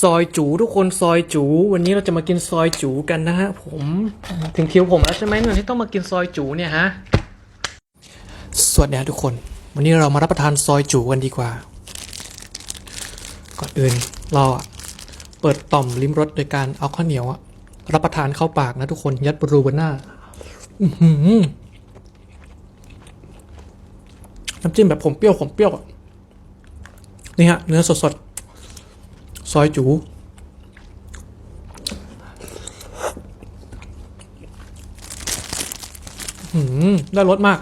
ซอยจูทุกคนซอยจู วันนี้เราจะมากินซอยจูกันนะฮะผมถึงคิวผมแล้วใช่ไหมเนี่ยที่ต้องมากินซอยจูเนี่ยฮะสวัสดีทุกคน วันนี้เรามารับประทานซอยจูกันดีกว่า ก่อนอื่นเราเปิดต่อมลิ้มรสโดยการเอาข้าวเหนียวรับประทานเข้าปากนะทุกคนยัดบรูบนหน้าน้ำจิ้มแบบผมเปรี้ยวผมเปรี้ยวอะนี่ฮะเนื้อสดๆ ซอยจูหืมได้รสมาก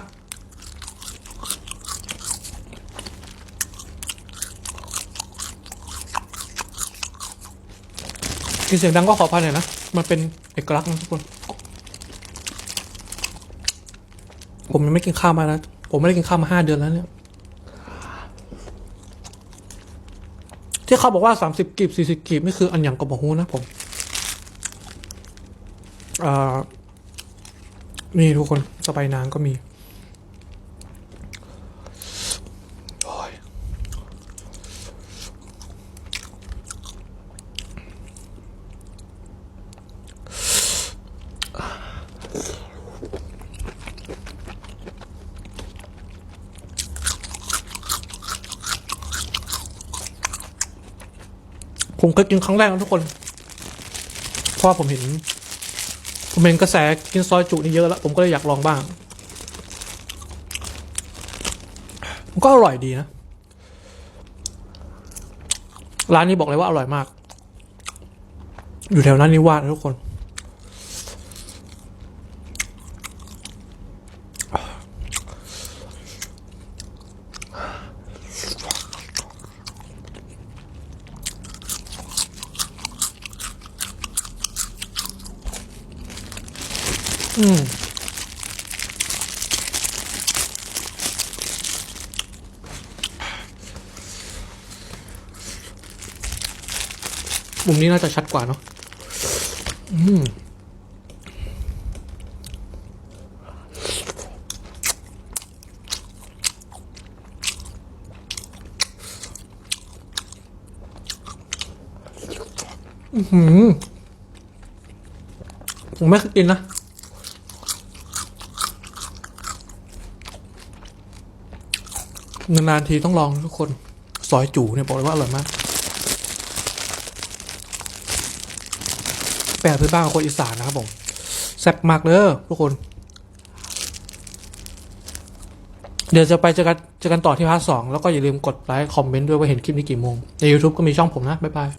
กินเสียงดังก็ขออภัยหน่อยนะ มันเป็นเอกลักษณ์นะทุกคน ผมยังไม่กินข้าวมานะ ผมไม่ได้กินข้าวมาห้าเดือนแล้วเนี่ย ที่เขาบอกว่าสามสิบกีบสี่สิบกีบนี่คืออันอย่างกบหูนะผมอ่านี่ทุกคนสไปนางก็มี ผมเคยกินครั้งแรกนะทุกคน เพราะผมเห็น ผมเห็นกระแสกินซอยจุนี่เยอะแล้ว ผมก็เลยอยากลองบ้าง มันก็อร่อยดีนะ ร้านนี้บอกเลยว่าอร่อยมาก อยู่แถวนั้นนิวาสทุกคน อืมมุมนี้น่าจะชัดกว่าเนาะอืมผมไม่เคยกินนะ นานๆทีต้องลองทุกคน ซอยจูเนี่ยบอกเลยว่าอร่อยมาก แปลพื้นบ้านของคนอีสานนะครับผม แซ่บมากเลยทุกคน เดี๋ยวจะไปเจอกันเจอกันต่อที่พาร์ทสองแล้วก็อย่าลืมกดไลค์คอมเมนต์ด้วยว่าเห็นคลิปนี้กี่โมง ใน YouTube ก็มีช่องผมนะ บ๊ายบาย